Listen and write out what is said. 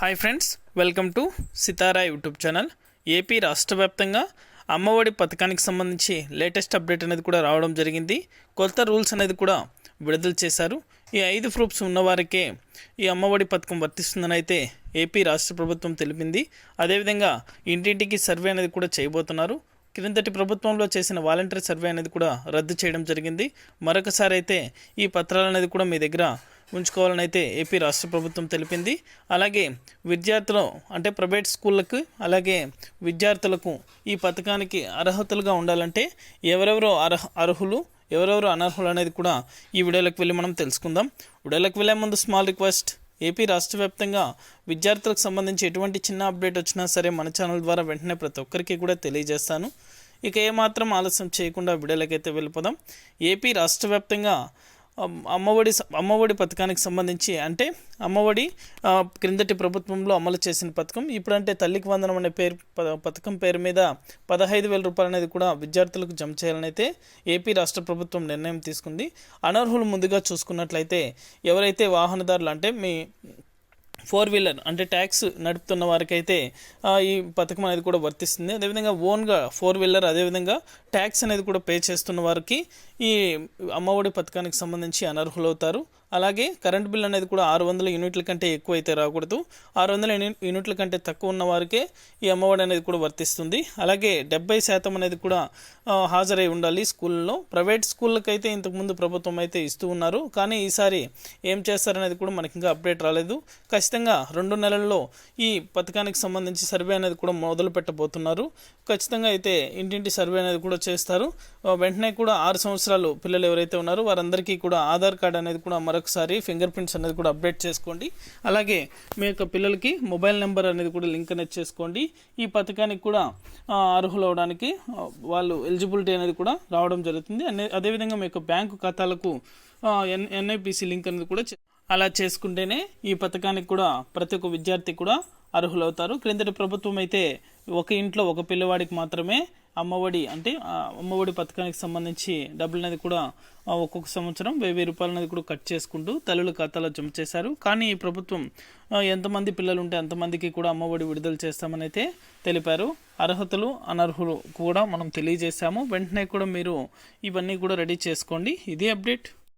Hi friends welcome to Sitara YouTube channel AP రాష్ట్ర వ్యాప్తంగా అమ్మఒడి పథకానికి సంబంధించి లేటెస్ట్ అప్డేట్ అనేది కూడా రావడం జరిగింది. కొత్త రూల్స్ అనేది కూడా విడుదల చేశారు. ఈ ఐదు ప్రూఫ్స్ ఉన్నవారికే ఈ అమ్మఒడి పథకం వర్తిస్తుందని అయితే ఏపీ రాష్ట్ర ప్రభుత్వం తెలిపింది. అదేవిధంగా ఇంటింటికి సర్వే అనేది కూడా చేయబోతున్నారు. క్రిందటి ప్రభుత్వంలో చేసిన వాలంటరీ సర్వే అనేది కూడా రద్దు చేయడం జరిగింది. మరొకసారి అయితే ఈ పత్రాలు అనేది కూడా మీ దగ్గర ఉంచుకోవాలని అయితే ఏపీ రాష్ట్ర ప్రభుత్వం తెలిపింది. అలాగే విద్యార్థులు అంటే ప్రైవేట్ స్కూళ్ళకు అలాగే విద్యార్థులకు ఈ పథకానికి అర్హతలుగా ఉండాలంటే ఎవరెవరు అర్హ అర్హులు ఎవరెవరు అనర్హులు అనేది కూడా ఈ వీడియోలోకి వెళ్ళి మనం తెలుసుకుందాం. వీడియోలోకి వెళ్ళే ముందు స్మాల్ రిక్వెస్ట్ ఏపీ రాష్ట్ర వ్యాప్తంగా విద్యార్థులకు సంబంధించి ఎటువంటి చిన్న అప్డేట్ వచ్చినా సరే మన ఛానల్ ద్వారా వెంటనే ప్రతి ఒక్కరికి కూడా తెలియజేస్తాను. ఇక ఏమాత్రం ఆలస్యం చేయకుండా వీడియోలకైతే వెళ్ళిపోదాం. ఏపీ రాష్ట్ర వ్యాప్తంగా అమ్మఒడి అమ్మఒడి పథకానికి సంబంధించి అంటే అమ్మఒడి క్రిందటి ప్రభుత్వంలో అమలు చేసిన పథకం. ఇప్పుడంటే తల్లికి వందనం అనే పేరు పథకం పేరు మీద పదహైదు వేల రూపాయలు అనేది కూడా విద్యార్థులకు జమ చేయాలని అయితే ఏపీ రాష్ట్ర ప్రభుత్వం నిర్ణయం తీసుకుంది. అనర్హులు ముందుగా చూసుకున్నట్లయితే ఎవరైతే వాహనదారులు అంటే మీ ఫోర్ వీలర్ అంటే ట్యాక్స్ నడుపుతున్న వారికైతే ఈ పథకం అనేది కూడా వర్తిస్తుంది. అదేవిధంగా ఓన్గా ఫోర్ వీలర్ అదేవిధంగా ట్యాక్స్ అనేది కూడా పే చేస్తున్న వారికి ఈ అమ్మఒడి పథకానికి సంబంధించి అనర్హులవుతారు. అలాగే కరెంట్ బిల్ అనేది కూడా ఆరు వందల యూనిట్ల కంటే ఎక్కువ అయితే రాకూడదు. ఆరు వందల యూనిట్ల కంటే తక్కువ ఉన్న వారికే ఈ అమ్మఒడి అనేది కూడా వర్తిస్తుంది. అలాగే డెబ్బై శాతం అనేది కూడా హాజరై ఉండాలి స్కూల్లో. ప్రైవేట్ స్కూళ్ళకైతే ఇంతకుముందు ప్రభుత్వం అయితే ఇస్తూ ఉన్నారు. కానీ ఈసారి ఏం చేస్తారనేది కూడా మనకి ఇంకా అప్డేట్ రాలేదు. ఖచ్చితంగా రెండు నెలల్లో ఈ పథకానికి సంబంధించి సర్వే అనేది కూడా మొదలు పెట్టబోతున్నారు. ఖచ్చితంగా అయితే ఇంటింటి సర్వే అనేది కూడా చేస్తారు. వెంటనే కూడా ఆరు సంవత్సరాలు పిల్లలు ఎవరైతే ఉన్నారో వారందరికీ కూడా ఆధార్ కార్డ్ అనేది కూడా మరొకసారి ఫింగర్ ప్రింట్స్ అనేది కూడా అప్డేట్ చేసుకోండి. అలాగే మీ యొక్క పిల్లలకి మొబైల్ నెంబర్ అనేది కూడా లింక్ అనేది చేసుకోండి. ఈ పథకానికి కూడా అర్హులు అవడానికి వాళ్ళు ఎలిజిబిలిటీ అనేది కూడా రావడం జరుగుతుంది. అనే- అదేవిధంగా మీ యొక్క బ్యాంకు ఖాతాలకు ఎన్ ఎన్ఐపిసి లింక్ అనేది కూడా అలా చేసుకుంటేనే ఈ పథకానికి కూడా ప్రతి ఒక్క విద్యార్థి కూడా అర్హులవుతారు. క్రిందటి ప్రభుత్వం అయితే ఒక ఇంట్లో ఒక పిల్లవాడికి మాత్రమే అమ్మఒడి అంటే అమ్మఒడి పథకానికి సంబంధించి డబ్బులు అనేది కూడా ఒక్కొక్క సంవత్సరం వెయ్యి రూపాయలు అనేది కూడా కట్ చేసుకుంటూ తల్లుల ఖాతాలో జమ చేశారు. కానీ ఈ ప్రభుత్వం ఎంతమంది పిల్లలు ఉంటే అంతమందికి కూడా అమ్మఒడి విడుదల చేస్తామని అయితే తెలిపారు. అర్హతలు అనర్హులు కూడా మనం తెలియజేశాము. వెంటనే కూడా మీరు ఇవన్నీ కూడా రెడీ చేసుకోండి. ఇది అప్డేట్.